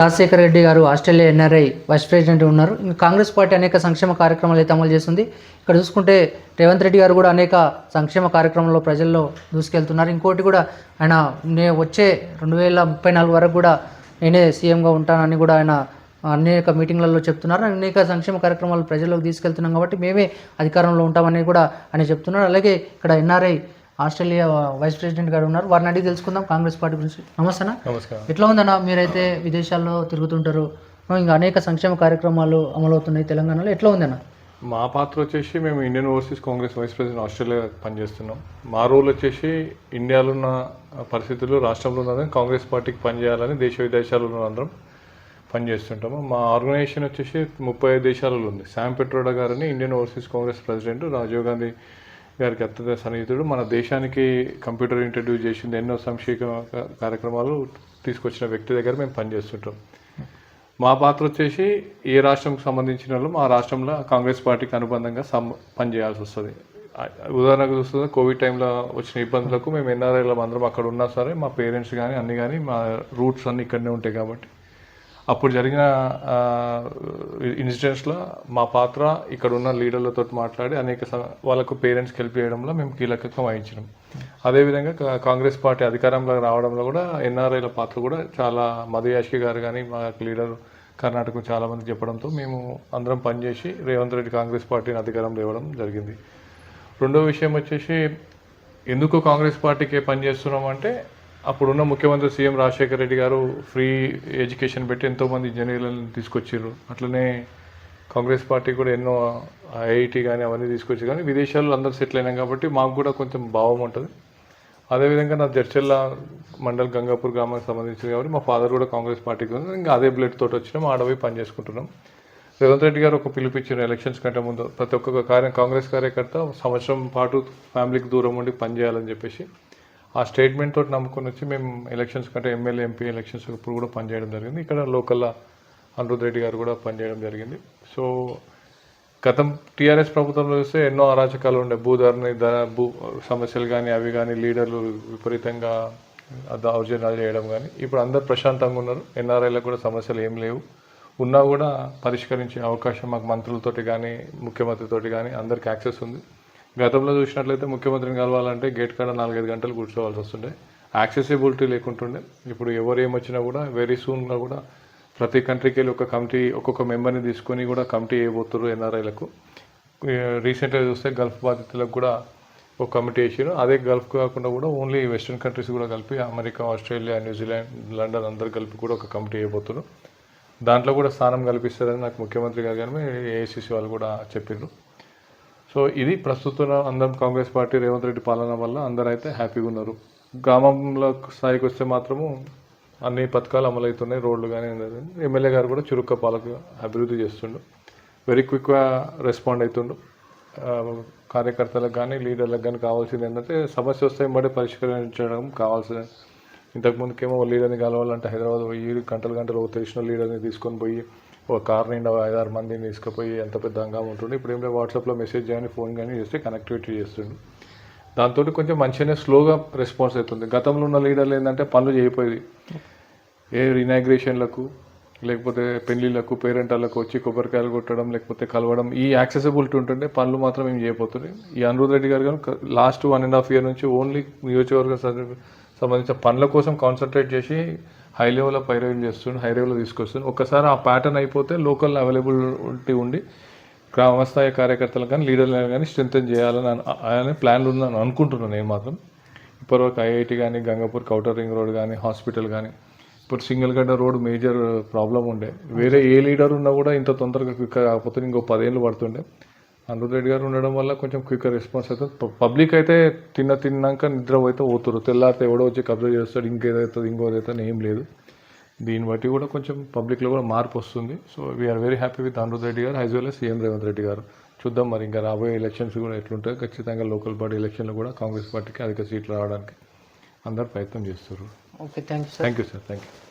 రాజశేఖర రెడ్డి గారు Australia NRI vice president ఉన్నారు. ఇంకా కాంగ్రెస్ పార్టీ అనేక సంక్షేమ కార్యక్రమాలు అయితే అమలు చేస్తుంది ఇక్కడ చూసుకుంటే రేవంత్ రెడ్డి గారు కూడా అనేక సంక్షేమ కార్యక్రమాల్లో ప్రజల్లో దూసుకెళ్తున్నారు. ఇంకోటి కూడా ఆయన నే వచ్చే రెండు వేల ముప్పై నాలుగు వరకు కూడా నేనే సీఎంగా ఉంటానని కూడా ఆయన అనేక మీటింగ్లలో చెప్తున్నారు. అనేక సంక్షేమ కార్యక్రమాలు ప్రజల్లోకి తీసుకెళ్తున్నాం కాబట్టి మేమే అధికారంలో ఉంటామని కూడా ఆయన చెప్తున్నారు. అలాగే ఇక్కడ ఎన్ఆర్ఐ ఆస్ట్రేలియా వైస్ ప్రెసిడెంట్ గారు ఉన్నారు. వారిని అడిగి తెలుసుకుందాం. కాంగ్రెస్ పార్టీ గురించి. నమస్తే. నమస్కారం. ఎట్లా ఉందన్న? మీరైతే విదేశాల్లో తిరుగుతుంటారు. ఇంకా అనేక సంక్షేమ కార్యక్రమాలు అమలవుతున్నాయి తెలంగాణలో. ఎట్లా ఉందన్న? మా పాత్ర వచ్చేసి మేము Indian Overseas Congress vice president Australia పనిచేస్తున్నాం. మా రోల్ వచ్చేసి ఇండియాలో ఉన్న పరిస్థితులు రాష్ట్రంలో ఉన్నదని కాంగ్రెస్ పార్టీకి పనిచేయాలని దేశ విదేశాల్లో ఉన్న అందరం పనిచేస్తుంటాము. మా ఆర్గనైజేషన్ వచ్చేసి ముప్పై ఐదు దేశాలలో ఉంది. శామ్ పెట్రోడా గారని Indian Overseas Congress president Rajiv Gandhi గారికి అత్యంత సన్నిహితుడు. మన దేశానికి కంప్యూటర్ ఇంట్రడ్యూస్ చేసింది ఎన్నో సంక్షేమ కార్యక్రమాలు తీసుకొచ్చిన వ్యక్తి దగ్గర మేము పనిచేస్తుంటాం. మా పాత్ర వచ్చేసి ఏ రాష్ట్రంకి సంబంధించిన వాళ్ళు మా రాష్ట్రంలో కాంగ్రెస్ పార్టీకి అనుబంధంగా సం పనిచేయాల్సి వస్తుంది. ఉదాహరణకు చూస్తుంది కోవిడ్ టైంలో వచ్చిన ఇబ్బందులకు మేము ఎన్ఆర్ఐల అందరం అక్కడ ఉన్నా సరే మా పేరెంట్స్ కానీ అన్నీ కానీ మా రూట్స్ అన్నీ ఇక్కడనే ఉంటాయి కాబట్టి. అప్పుడు జరిగిన ఇన్సిడెంట్స్లో మా పాత్ర ఇక్కడ ఉన్న లీడర్లతో మాట్లాడి అనేక స- వాళ్ళకు పేరెంట్స్కి హెల్ప్ చేయడంలో మేము కీలకత్వం వహించినాం. అదేవిధంగా కా- కాంగ్రెస్ పార్టీ అధికారంలో రావడంలో కూడా ఎన్ఆర్ఐల పాత్ర కూడా చాలా మధు గారు కానీ మా లీడర్ కర్ణాటక చాలామంది చెప్పడంతో మేము అందరం పనిచేసి రేవంత్ రెడ్డి కాంగ్రెస్ పార్టీని అధికారం ఇవ్వడం జరిగింది. రెండో విషయం వచ్చేసి ఎందుకు కాంగ్రెస్ పార్టీకి పనిచేస్తున్నాం అంటే అప్పుడున్న ముఖ్యమంత్రి సీఎం రాజశేఖర రెడ్డి గారు ఫ్రీ ఎడ్యుకేషన్ పెట్టి ఎంతోమంది ఇంజనీర్లను తీసుకొచ్చారు అట్లనే కాంగ్రెస్ పార్టీ కూడా ఎన్నో ఐఐటి కానీ అవన్నీ తీసుకొచ్చి కానీ విదేశాల్లో అందరూ సెటిల్ అయినాం కాబట్టి మాకు కూడా కొంచెం భావం ఉంటుంది. అదేవిధంగా నా జడ్చెల్ల మండల్ గంగాపూర్ గ్రామానికి సంబంధించింది కాబట్టి మా ఫాదర్ కూడా కాంగ్రెస్ పార్టీకి ఉంది ఇంకా అదే బ్లడ్ తోటి వచ్చినాం ఆడపోయి పని చేసుకుంటున్నాం. రేవంత్ రెడ్డి గారు ఒక పిలుపుచ్చిన ఎలక్షన్స్ కంటే ముందు. ప్రతి ఒక్క కార్యం కాంగ్రెస్ కార్యకర్త సంవత్సరం పాటు ఫ్యామిలీకి దూరం ఉండి పనిచేయాలని చెప్పేసి ఆ స్టేట్మెంట్ తోటి నమ్ముకొని వచ్చి మేము ఎలక్షన్స్ కంటే ఎమ్మెల్యే ఎంపీ ఎలక్షన్స్ ఇప్పుడు కూడా పనిచేయడం జరిగింది. ఇక్కడ లోకల్లో అనురుద్ రెడ్డి గారు కూడా పనిచేయడం జరిగింది. సో గతం టీఆర్ఎస్ ప్రభుత్వంలో చూస్తే ఎన్నో అరాచకాలు ఉండే. భూధరని ధర భూ సమస్యలు కానీ అవి కానీ లీడర్లు విపరీతంగా దౌర్జన్యాలు చేయడం కానీ ఇప్పుడు అందరు ప్రశాంతంగా ఉన్నారు. ఎన్ఆర్ఐలకు కూడా సమస్యలు ఏం లేవు. ఉన్నా కూడా పరిష్కరించే అవకాశం మాకు మంత్రులతోటి కానీ ముఖ్యమంత్రితోటి కానీ అందరికి యాక్సెస్ ఉంది. గతంలో చూసినట్లయితే ముఖ్యమంత్రిని కలవాలంటే గేట్ కాడ నాలుగైదు గంటలు కూర్చోవాల్సి వస్తుండే. యాక్సెసిబిలిటీ లేకుంటుండే. ఇప్పుడు ఎవరు ఏమొచ్చినా కూడా వెరీ సూన్గా కూడా ప్రతి కంట్రీకి వెళ్ళి ఒక కమిటీ ఒక్కొక్క మెంబర్ని తీసుకొని కూడా కమిటీ వేయబోతున్నారు ఎన్ఆర్ఐలకు. రీసెంట్గా చూస్తే గల్ఫ్ బాధితులకు కూడా ఒక కమిటీ వేసారు అదే గల్ఫ్ కాకుండా కూడా ఓన్లీ వెస్ట్రన్ కంట్రీస్ కూడా కలిపి అమెరికా ఆస్ట్రేలియా న్యూజిలాండ్ లండన్ అందరు కలిపి కూడా ఒక కమిటీ వేయబోతున్నారు దాంట్లో కూడా స్థానం కల్పిస్తారని నాకు ముఖ్యమంత్రి గారు కానీ ఏఐసిసి వాళ్ళు కూడా చెప్పారు సో ఇది ప్రస్తుతం అందరం కాంగ్రెస్ పార్టీ రేవంత్ రెడ్డి పాలన వల్ల అందరూ అయితే హ్యాపీగా ఉన్నారు. గ్రామంలో స్థాయికి వస్తే మాత్రము అన్ని పథకాలు అమలవుతున్నాయి రోడ్లు కానీ ఎమ్మెల్యే గారు కూడా చురుక్క పాలకు అభివృద్ధి చేస్తుండు. వెరీ క్విక్గా రెస్పాండ్ అవుతుండు కార్యకర్తలకు కానీ లీడర్లకు కానీ కావాల్సింది ఏంటంటే సమస్య వస్తే బట్టి పరిష్కరించడం కావాల్సిన ఇంతకుముందుకేమో లీడర్ని కలవాలంటే హైదరాబాద్ పోయి గంటలు గంటలు తెలిసిన లీడర్ని తీసుకొని పోయి ఒక కార్ నిండా ఐదారు మందిని తీసుకుపోయి ఎంత పెద్ద హంగామా ఉంటుండే ఇప్పుడు ఏమైనా వాట్సాప్లో మెసేజ్ కానీ ఫోన్ కానీ చేస్తే కనెక్టివిటీ చేస్తుండే దాంతో కొంచెం మంచిగానే స్లోగా రెస్పాన్స్ అవుతుంది. గతంలో ఉన్న లీడర్లు ఏంటంటే పనులు చేయకపోయేది ఏ ఇనాగ్రేషన్లకు లేకపోతే పెళ్ళిళ్ళకు పేరెంటాలకు వచ్చి కొబ్బరికాయలు కొట్టడం లేకపోతే కలవడం ఈ యాక్సెసిబిలిటీ ఉంటుండే పనులు మాత్రం ఏం చేయబోతుంది ఈ అనిరుద్ రెడ్డి గారు కానీ last one and half year నుంచి ఓన్లీ నియోజకవర్గం సంబంధించిన పనుల కోసం కాన్సన్ట్రేట్ చేసి హై లెవెల్లో పైరవీలు చేస్తుండే హై లెవెల్లో తీసుకొస్తుంది ఒక్కసారి ఆ ప్యాటర్న్ అయిపోతే లోకల్ అవైలబిలిటీ ఉండి గ్రామస్థాయి కార్యకర్తలు కానీ లీడర్లు కానీ స్ట్రెంగ్తన్ చేయాలని అనే ప్లాన్లు ఉన్నాను అనుకుంటున్నాను నేను మాత్రం. ఇప్పటివరకు ఐఐటి కానీ గంగాపూర్ కౌటర్ రింగ్ రోడ్ కానీ హాస్పిటల్ కానీ ఇప్పుడు సింగిల్ గడ్డ రోడ్ మేజర్ ప్రాబ్లం ఉండే. వేరే ఏ లీడర్ ఉన్నా కూడా ఇంత తొందరగా క్విక్ కాకపోతే ఇంకో పదేళ్ళు పడుతుండే. అనిరుద్ రెడ్డి గారు ఉండడం వల్ల కొంచెం క్విక్ రెస్పాన్స్ అవుతుంది పబ్లిక్ అయితే తిన్న తిన్నాక నిద్ర పోతే పోతురు. తెల్లారితే ఎవడో వచ్చి కబ్జా చేస్తాడు ఇంకేదైతుంది ఇంకోదైతే ఏం లేదు. దీన్ని బట్టి కూడా కొంచెం పబ్లిక్లో కూడా మార్పు వస్తుంది. So we're very happy with Anirudh Reddy garu as well as CM Revanth Reddy garu. చూద్దాం మరి ఇంకా రాబోయే ఎలక్షన్స్ కూడా ఎట్లుంటాయి. ఖచ్చితంగా లోకల్ బాడీ ఎలక్షన్లో కూడా కాంగ్రెస్ పార్టీకి అధిక సీట్లు రావడానికి అందరు ప్రయత్నం చేస్తారు okay thank you thank you sir thank you